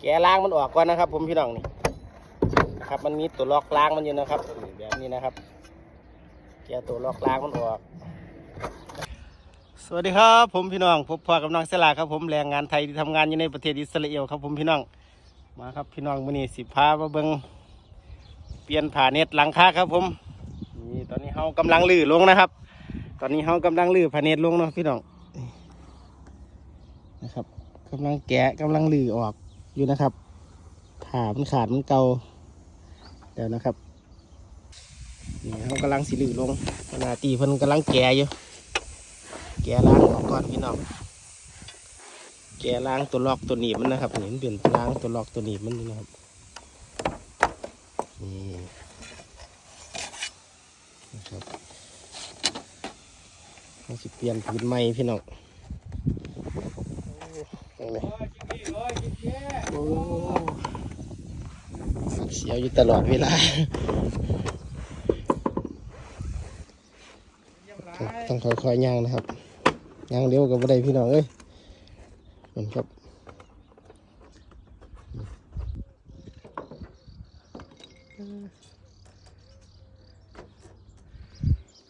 แกะล้างมันออกก่อนนะครับ ผมพี่น้องนี่นะครับมันมีตัวล็อกล้างมันอยู่นะครับแบบนี้นะครับ แกะตัวล็อกล้างมันออกสวัสดีครับ ผมพี่น้องพบพอกับน้องเสลาครับผมแรงงานไทยที่ทำงานอยู่ในประเทศอิสราเอลครับผมพี่น้องมาครับพี่น้องมือนี้สิพามาเบิ่งเปลี่ยนผ่าเน็ตหลังคาครับผมนี่ตอนนี้เฮากำลังลื้อลงนะครับ ตอนนี้เฮากำลังลื้อผ่าเน็ตลงเนาะพี่น้องนะครับกำลังแกะกำลังลื้อออก อยู่นะครับผ่ามันขาดมันเก่าเดี๋ยวนะครับนี่เฮากำลังสิลือลงขณะตีเพิ่นกำลังแกะอยู่ แกะล้างออกก่อนพี่น้องแกะล้างตัวลอกตัวหนีบมันนะครับนี่มันเป็นล้างตัวลอกตัวหนีบมันนี่นะครับนี่นะครับเราสิเปลี่ยนผืนใหม่พี่น้อง โอ้โหโอ้เสียวอยู่ตลอดเวลา ต้องค่อยๆย่างนะครับย่างเร็วกับบัไดพี่น้องเอ้ยเหมือนครับ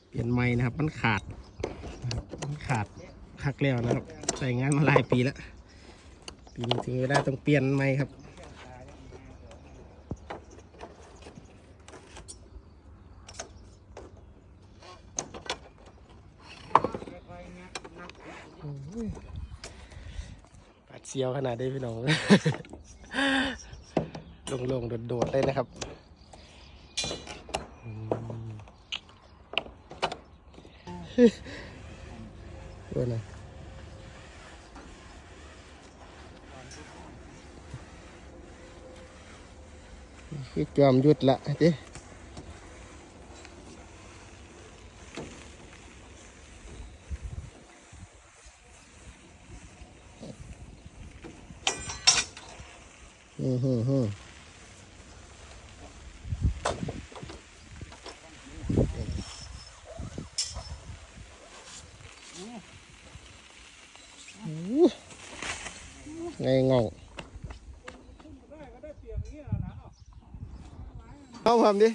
เปลี่ยนไม้นะครับ มันขาดนะครับมันขาดคักแล้วนะครับ ใส่งานมาหลายปีแล้ว ปีนี้ถึงเวลาต้องเปลี่ยนไม้ครับปาดเซียวขนาดได้พี่น้องลงลงๆ โดดๆเลยนะครับด้วยนะ คือจอมยุดละเด้อืมฮึมฮึมไงงง เข้าความดิ